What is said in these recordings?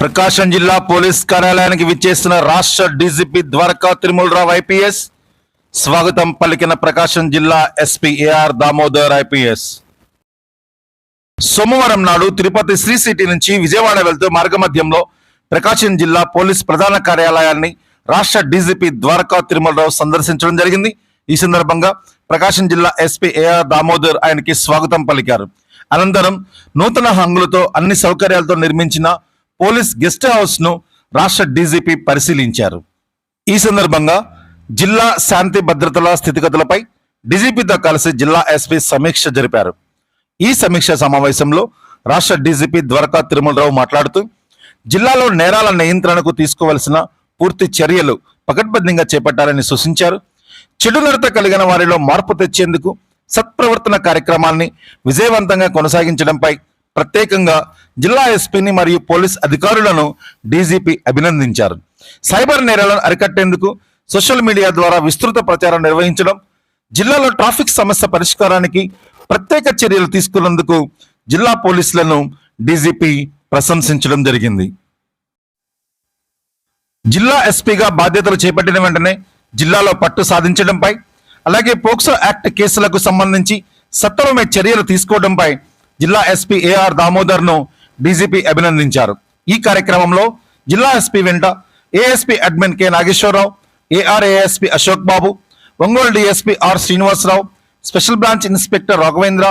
ప్రకాశం జిల్లా పోలీస్ కార్యాలయానికి విచ్చేసిన రాష్ట్ర డీజీపీ ద్వారకా తిరుమలరావు ఐపీఎస్. స్వాగతం పలికిన ప్రకాశం జిల్లా ఎస్పీ ఏఆర్ దామోదర్ ఐపీఎస్. సోమవారం నాడు తిరుపతి శ్రీ సిటీ నుంచి విజయవాడ వెళ్తూ మార్గమధ్యంలో ప్రకాశం జిల్లా పోలీస్ ప్రధాన కార్యాలయాన్ని రాష్ట్ర డీజీపీ ద్వారకా తిరుమలరావు సందర్శించడం జరిగింది. ఈ సందర్భంగా ప్రకాశం జిల్లా ఎస్పీ ఏఆర్ దామోదర్ ఆయనకి స్వాగతం పలికారు. అనంతరం నూతన హంగులతో అన్ని సౌకర్యాలతో నిర్మించిన పోలీస్ గెస్ట్ హౌస్ను రాష్ట్ర డీజీపీ పరిశీలించారు. ఈ సందర్భంగా జిల్లా శాంతి భద్రతల స్థితిగతులపై డీజీపీతో కలిసి జిల్లా ఎస్పీ సమీక్ష జరిపారు. ఈ సమీక్ష సమావేశంలో రాష్ట్ర డీజీపీ ద్వారకా తిరుమలరావు మాట్లాడుతూ జిల్లాలో నేరాల నియంత్రణకు తీసుకోవలసిన పూర్తి చర్యలు పకడ్బందీగా చేపట్టాలని సూచించారు. చెడు నడత కలిగిన వారిలో మార్పు తెచ్చేందుకు సత్ప్రవర్తన కార్యక్రమాన్ని విజయవంతంగా కొనసాగించడంపై ప్రత్యేకంగా జిల్లా ఎస్పీని మరియు పోలీస్ అధికారులను డీజీపీ అభినందించారు. సైబర్ నేరాలను అరికట్టేందుకు సోషల్ మీడియా ద్వారా విస్తృత ప్రచారం నిర్వహించడం జిల్లాలో ట్రాఫిక్ సమస్య పరిష్కారానికి ప్రత్యేక చర్యలు తీసుకున్నందుకు జిల్లా పోలీసులను డీజీపీ ప్రశంసించడం జరిగింది. జిల్లా ఎస్పీగా బాధ్యతలు చేపట్టిన వెంటనే జిల్లాలో పట్టు సాధించడంపై అలాగే పోక్సో యాక్ట్ కేసులకు సంబంధించి సత్వరమే చర్యలు తీసుకోవడంపై జిల్లా ఎస్పీ ఏఆర్ దామోదర్ను డీజీపీ అభినందించారు. ఈ కార్యక్రమంలో జిల్లా ఎస్పీ వెంట ASP admin K Nageswararao AR ASP Ashok Babu Ongole DSP R Srinivasarao special branch inspector Raghavendra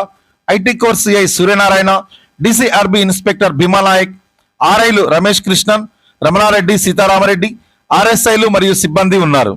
IT core CI Suryanarayana DCRB inspector Bheemanayak ఆర్ఐలు Ramesh Krishnan Ramanareddy Sitarama Reddy ఆర్ఎస్ఐలు మరియు సిబ్బంది ఉన్నారు.